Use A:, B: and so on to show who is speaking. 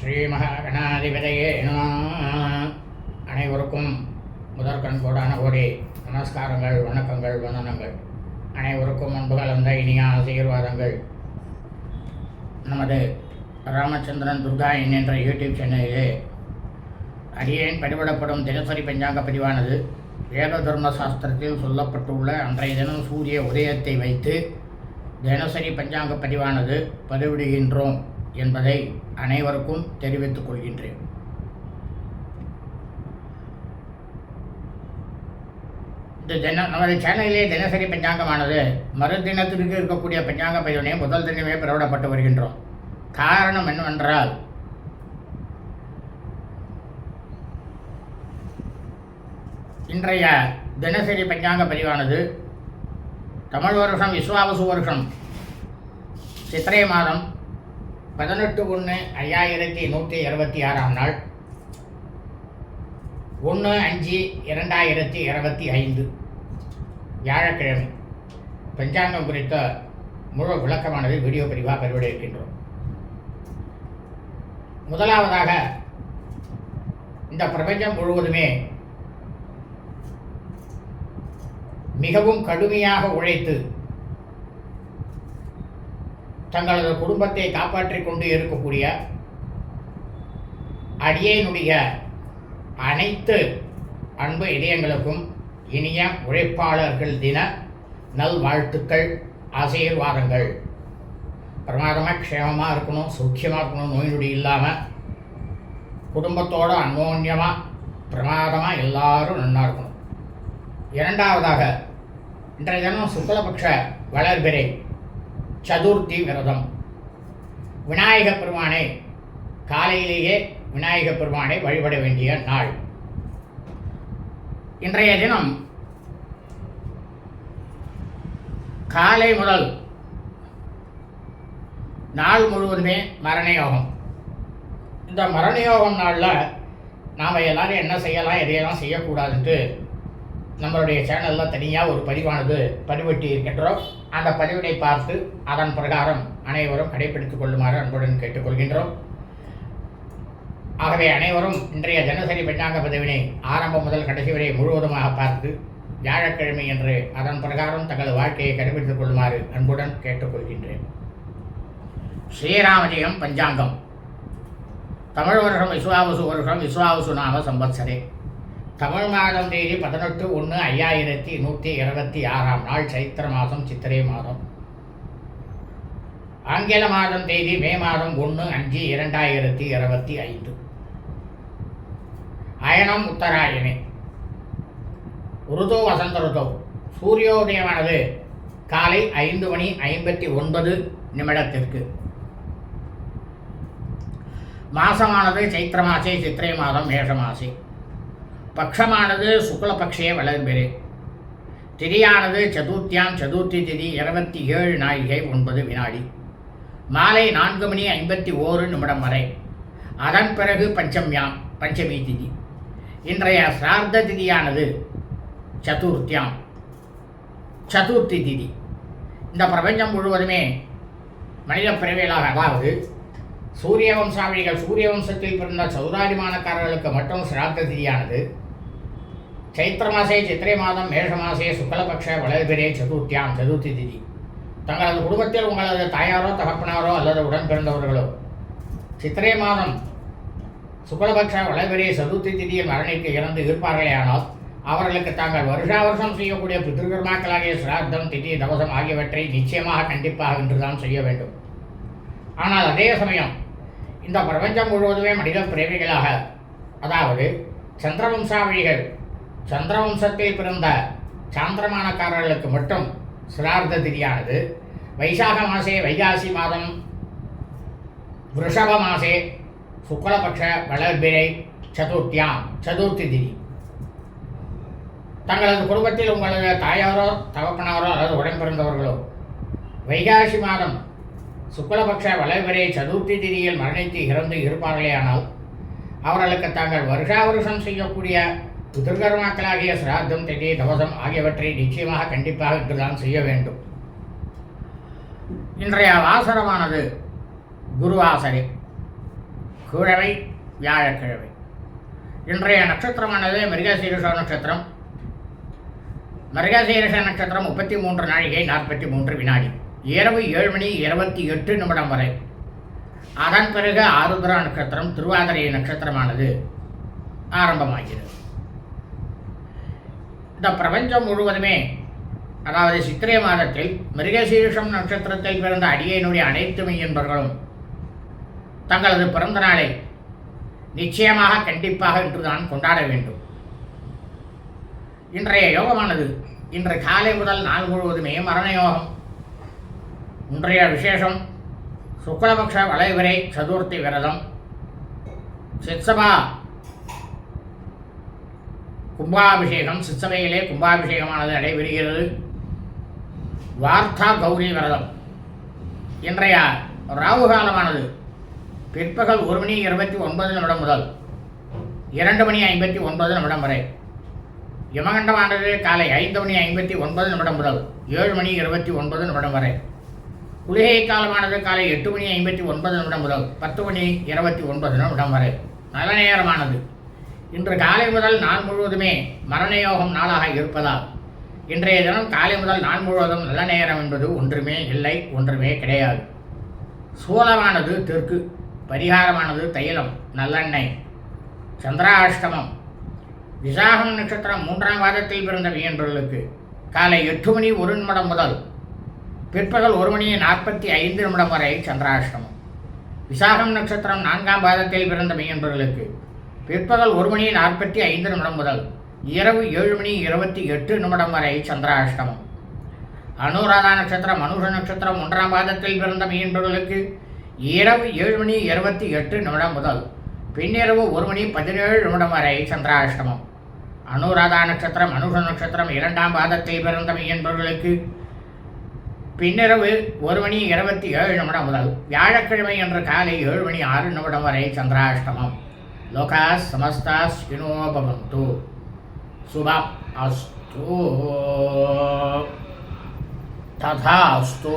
A: ஸ்ரீ மகாகணாதிபதியே அனைவருக்கும் முதற்கண் கோடான கோடி நமஸ்காரங்கள் வணக்கங்கள் வந்தனங்கள். அனைவருக்கும் அன்பு கலந்த இனிய ஆசீர்வாதங்கள். நமது ராமச்சந்திரன் துர்கா என்கின்ற யூடியூப் சேனலிலே அடியேன் பதிவிடப்படும் தினசரி பஞ்சாங்க பதிவானது வேத தர்ம சாஸ்திரத்தில் சொல்லப்பட்டுள்ள அன்றைய தினம் சூரிய உதயத்தை வைத்து தினசரி பஞ்சாங்க பதிவானது பதிவிடுகின்றோம். என்பதை அனைவருக்கும் தெரிவித்துக் கொள்கின்றேன். இந்த தின நமது சேனலிலே தினசரி பஞ்சாங்கமானது மறுதினத்திற்கு இருக்கக்கூடிய பஞ்சாங்க பதிவினை முதல் தினமே பிறவிடப்பட்டு வருகின்றோம். காரணம் என்னவென்றால் இன்றைய தினசரி பஞ்சாங்க பதிவானது தமிழ் வருஷம் விஸ்வாவசு வருஷம் சித்திரை மாதம் பதினெட்டு ஒன்று ஐயாயிரத்தி நூற்றி இருபத்தி ஆறாம் நாள். ஒன்று அஞ்சு இரண்டாயிரத்தி இருபத்தி ஐந்து. வியாழக்கிழமை. பஞ்சாங்கம் குறித்த முழு விளக்கமானது வீடியோ பதிவாக பெறுவிட இருக்கின்றோம் முதலாவதாக இந்த பிரபஞ்சம் முழுவதுமே மிகவும் கடுமையாக உழைத்து தங்களது குடும்பத்தை காப்பாற்றி கொண்டு இருக்கக்கூடிய அடியேனுடைய அனைத்து அன்பு இதயங்களுக்கும் இனிய உழைப்பாளர்கள் தின நல்வாழ்த்துக்கள் ஆசீர்வாதங்கள். பிரமாதமாக க்ஷேமமாக இருக்கணும் சௌக்கியமாக இருக்கணும் நோய் நொடி இல்லாமல் குடும்பத்தோட அன்னோன்யமாக பிரமாதமாக எல்லாரும் நன்னா இருக்கணும். இரண்டாவதாக இன்றைய தினம் சுக்லபக்ஷ வளர்பிறை. சதுர்த்தி விரதம். விநாயக பெருமானை காலையிலேயே விநாயக பெருமானை வழிபட வேண்டிய நாள். இன்றைய தினம் காலை முதல் நாள் முழுவதுமே மரண யோகம். இந்த மரண யோகம் நாளில் நாம் எல்லாரும் என்ன செய்யலாம் எதையெல்லாம் செய்யக்கூடாதுன்ட்டு நம்மளுடைய சேனலில் தனியாக ஒரு பதிவானது பதிவெட்டி இருக்கின்றோம். அந்த பதிவினை பார்த்து அதன் பிரகாரம் அனைவரும் கடைபிடித்துக் கொள்ளுமாறு அன்புடன் கேட்டுக்கொள்கின்றோம். ஆகவே அனைவரும் இன்றைய தினசரி பெண்ணாங்க பதிவினை ஆரம்பம் முதல் கடைசி வரை முழுவதுமாக பார்த்து வியாழக்கிழமை என்று அதன் பிரகாரம் தங்களது வாழ்க்கையை கடைபிடித்துக் கொள்ளுமாறு அன்புடன் கேட்டுக்கொள்கின்றேன். ஸ்ரீராமஜெயம் பஞ்சாங்கம். தமிழ் வருஷம் விஸ்வாவசு வருஷம் விஸ்வாவசு நாம சம்பத்சரே தமிழ் மாதம் தேதி பதினெட்டு ஒன்று ஐயாயிரத்தி நூற்றி இருபத்தி ஆறாம் நாள் சைத்திர மாதம் சித்திரை மாதம். ஆங்கில மாதம் தேதி மே மாதம் ஒன்று அஞ்சு இரண்டாயிரத்தி இருபத்தி ஐந்து. அயனம் உத்தராயணி. ருதோ வசந்த ருதோ. சூரியோதயமானது காலை ஐந்து மணி ஐம்பத்தி ஒன்பது நிமிடத்திற்கு. மாசமானது சைத்திர மாசே சித்திரை மாதம் மேஷ மாசி. பக்ஷமானது சுக்லபக்ஷே வளர்பிறை திதியானது சதுர்த்தியாம் சதுர்த்தி திதி இருபத்தி ஏழு நாழிகை ஒன்பது வினாடி. மாலை நான்கு மணி ஐம்பத்தி ஓரு நிமிடம் வரை. அதன் பிறகு பஞ்சம்யாம் பஞ்சமி திதி. இன்றைய சிரார்த்த திதியானது சதுர்த்தியாம் சதுர்த்தி திதி. இந்த பிரபஞ்சம் முழுவதுமே மனித பிறவியலாக அதாவது சூரிய வம்சாவளிகள் சூரிய வம்சத்தில் பிறந்த சௌராஜிமானக்காரர்களுக்கு மட்டும் சிராத்த திதியானது. சைத்திர மாசே சித்திரை மாதம் மேஷ மாசே சுக்லபக்ஷ வளர்பிரே சதுர்த்தியாம் சதுர்த்தி திதி. தங்களது குடும்பத்தில் உங்களது தாயாரோ தகப்பனாரோ அல்லது உடன் பிறந்தவர்களோ சித்திரை மாதம் சுக்லபக்ஷ வளர்பிரே சதுர்த்தி திதியில் மரணித்து இறந்து இருப்பார்களே ஆனால் அவர்களுக்கு தாங்கள் வருஷா வருஷம் செய்யக்கூடிய பித்ருகர்மாக்களாகிய சிராத்தம் திதி தவசம் ஆகியவற்றை நிச்சயமாக கண்டிப்பாக இன்றுதான் செய்ய வேண்டும். ஆனால் அதே சமயம் இந்த பிரபஞ்சம் முழுவதுமே மனித பிரேமிகளாக அதாவது சந்திரவம்சாவழிகள் சந்திரவம்சத்தில் பிறந்த சாந்திரமானக்காரர்களுக்கு மட்டும் சிரார்த்த திதியானது. வைசாக மாசே வைகாசி மாதம் விருஷப மாசே சுக்லபக்ஷ வளர்பிரை சதுர்த்தியாம் சதுர்த்தி திதி. தங்களது குடும்பத்தில் உங்களது தாயாரோ தகப்பனாரோ அல்லது உடன்பிறந்தவர்களோ வைகாசி மாதம் சுக்லபக்ஷ வளர்பிரை சதுர்த்தி திதியில் மரணித்து இறந்து இருப்பார்களேயானால் அவர்களுக்கு தாங்கள் வருஷா வருஷம் செய்யக்கூடிய பிதிர்கர்மாக்களாகிய சிராத்தம் திதி தவசம் ஆகியவற்றை நிச்சயமாக கண்டிப்பாக இன்றுதான் செய்ய வேண்டும். இன்றைய வாசரமானது குருவாசரை கிழமை வியாழக்கிழமை இன்றைய நட்சத்திரமானது மிருகசீரிஷ நட்சத்திரம். மிருகசீரிஷ நட்சத்திரம் முப்பத்தி மூன்று நாழிகை நாற்பத்தி மூன்று வினாடி. இரவு ஏழு மணி இருபத்தி எட்டு நிமிடம் வரை. அதன் பிறகு ஆருத்ரா நட்சத்திரம் திருவாதிரை நட்சத்திரமானது ஆரம்பமாகிறது. இந்த பிரபஞ்சம் முழுவதுமே அதாவது சித்திரை மாதத்தில் மிருகசீரிஷம் நட்சத்திரத்தில் பிறந்த அடியனுடைய அனைத்து மெய்யன்பர்களும் தங்களது பிறந்த நாளை நிச்சயமாக கண்டிப்பாக இன்றுதான் கொண்டாட வேண்டும். இன்றைய யோகமானது இன்று காலை முதல் நாள் முழுவதுமே மரண யோகம். இன்றைய விசேஷம் சுக்லபக்ஷ வளைவரை சதுர்த்தி விரதம். சித்சபா கும்பாபிஷேகம். சித்சபையிலே கும்பாபிஷேகமானது நடைபெறுகிறது. வார்த்தா கௌரி விரதம். இன்றைய ராகு காலமானது பிற்பகல் ஒரு மணி இருபத்தி ஒன்பது நிமிடம் முதல் இரண்டு மணி ஐம்பத்தி ஒன்பது நிமிடம் வரை. யமகண்டமானது காலை ஐந்து மணி ஐம்பத்தி ஒன்பது நிமிடம் முதல் ஏழு மணி இருபத்தி ஒன்பது நிமிடம் வரை. குளிகை காலமானது காலை எட்டு மணி ஐம்பத்தி ஒன்பது நிமிடம் முதல் பத்து மணி இருபத்தி ஒன்பது நிமிடம் வரை. நல்ல நேரமானது. இன்று காலை முதல் நாள் முழுவதுமே மரணயோகம் நாளாக இருப்பதால் இன்றைய தினம் காலை முதல் நாள் முழுவதும் நல்ல நேரம் என்பது ஒன்றுமே இல்லை ஒன்றுமே கிடையாது. சூலமானது தெற்கு பரிகாரமானது தைலம் நல்லெண்ணெய் சந்திராஷ்டமம். விசாகம் நட்சத்திரம் மூன்றாம் வாதத்தில் பிறந்த வியன்றர்களுக்கு காலை எட்டு மணி ஒரு நிமிடம் முதல் பிற்பகல் ஒரு மணி நாற்பத்தி ஐந்து நிமிடம் வரை சந்திராஷ்டமம். விசாகம் நட்சத்திரம் நான்காம் பாதத்தில் பிறந்த மெய்யன்பர்களுக்கு பிற்பகல் ஒரு மணி நாற்பத்தி ஐந்து நிமிடம் முதல் இரவு ஏழு மணி இருபத்தி எட்டு நிமிடம் வரை சந்திராஷ்டமம். அனுராதா நட்சத்திரம் மனுஷ நட்சத்திரம் ஒன்றாம் பாதத்தில் பிறந்த மெய்யன்பர்களுக்கு இரவு ஏழு மணி இருபத்தி எட்டு நிமிடம் முதல் பின்னிரவு ஒரு மணி பதினேழு நிமிடம் வரை சந்திராஷ்டமம். அனுராதா நட்சத்திரம் மனுஷ நட்சத்திரம் இரண்டாம் பாதத்தில் பிறந்த மெய்யன்பர்களுக்கு பின்னிரவு ஒரு மணி இருபத்தி ஏழு நிமிடம் முதல் வியாழக்கிழமை அன்று காலை ஏழு மணி ஆறு நிமிடம் வரை சந்திராஷ்டமம். లోకా సమస్త శృణోభవంతు శుభ అస్తు. తథాస్తు